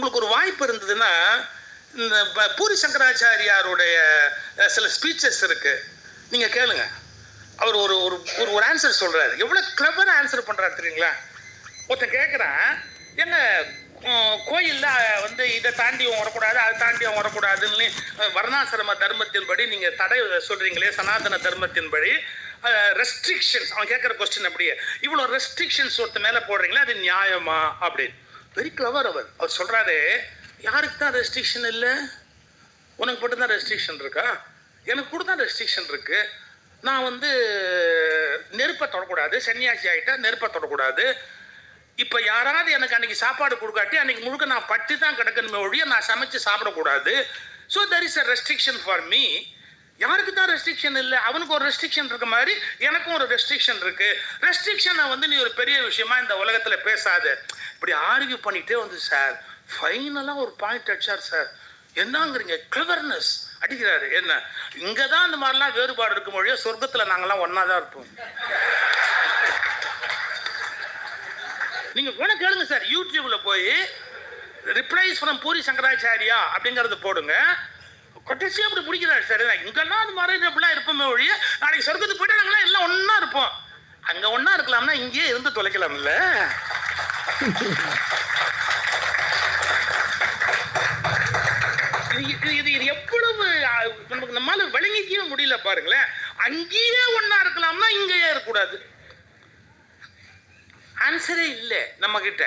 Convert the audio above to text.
உங்களுக்கு ஒரு வாய்ப்பு இருந்ததுன்னா இந்த ப- பூரி சங்கராச்சாரியாருடைய சில ஸ்பீச்சஸ் இருக்கு. நீங்க கேளுங்க. அவர் ஒரு ஒரு ஒரு ஒரு ஆன்சர் சொல்றாரு. எவ்வளவு கிளவரா ஆன்சர் பண்றாரு தெரியுங்களா? ஒருத்தன் கேட்குறான் என்ன கோயிலில் வந்து இதை தாண்டியும் வரக்கூடாது அதை தாண்டியும் வரக்கூடாதுன்னு அஹ், வர்ணாசிரம தர்மத்தின்படி நீங்கள் தடை சொல்கிறீங்களே சனாதன தர்மத்தின்படி ரெஸ்ட்ரிக்ஷன்ஸ் அவன் கேட்குற கொஸ்டின் அப்படியே இவ்வளோ ரெஸ்ட்ரிக்ஷன்ஸ் ஒருத்த மேலே போடுறீங்களே அது நியாயமா? அப்படின்னு. வெரி கிளவர் அவர் அவர் சொல்கிறாரு யாருக்கு தான் ரெஸ்ட்ரிக்ஷன் இல்லை? உனக்கு மட்டும் தான் ரெஸ்ட்ரிக்ஷன் இருக்கா? எனக்கு கூட தான் ரெஸ்ட்ரிக்ஷன் இருக்கு. நான் வந்து நெருப்பை தொடக்கூடாது. சன்னியாசி ஆகிட்டா நெருப்பை தொடக்கூடாது. இப்போ யாராவது எனக்கு அன்னைக்கு சாப்பாடு கொடுக்காட்டி அன்னைக்கு முழுக்க நான் பட்டி தான் கிடக்கணுமே ஒழிய நான் சமைச்சு சாப்பிடக்கூடாது. So there is a restriction for me எவனுக்கு தான் ரெஸ்ட்ரிக்ஷன் இல்லை? அவனுக்கு ஒரு ரெஸ்ட்ரிக்ஷன் இருக்க மாதிரி எனக்கும் ஒரு ரெஸ்ட்ரிக்ஷன் இருக்கு. ரெஸ்ட்ரிக்ஷனை வந்து நீ ஒரு பெரிய விஷயமா இந்த உலகத்துல பேசாத. இப்படி ஆர்கியூ பண்ணிட்டே வந்து சார் ஃபைனலாக ஒரு பாயிண்ட் அடிச்சார் சார். என்னங்கிறீங்க? கிளவர்னஸ் அடிக்கிறாரு. என்ன? இங்கே தான் அந்த மாதிரிலாம் வேறுபாடு இருக்கும் மொழியோ சொர்க்கத்தில் நாங்கள்லாம் ஒன்றா தான் இருப்போம். நீங்கள் கூட கேளுங்க சார். யூடியூப்ல போய் ரிப்ளைஸ் ஃப்ரம் பூரி சங்கராச்சாரியா அப்படிங்கிறது போடுங்க. கொட்டசி அப்படி பிடிக்கிறாரு சார் இங்கெல்லாம் அந்த மாதிரி அப்படிலாம் இருப்போமே ஒழிய நாளைக்கு சொர்க்கத்துக்கு போயிட்டு நாங்களாம் எல்லாம் ஒண்ணா இருப்போம். அங்க ஒன்றா இருக்கலாம்னா இங்கேயே இருந்து தொலைக்கலாம்ல? இது இது- இது எவ்வளவு நமக்கு நம்மால விளங்கிக்கவே முடியல பாருங்களேன். அங்கேயே ஒன்னா இருக்கலாம்னா இங்கேயே இருக்கக்கூடாது. ஆன்சரே இல்லை நம்ம கிட்ட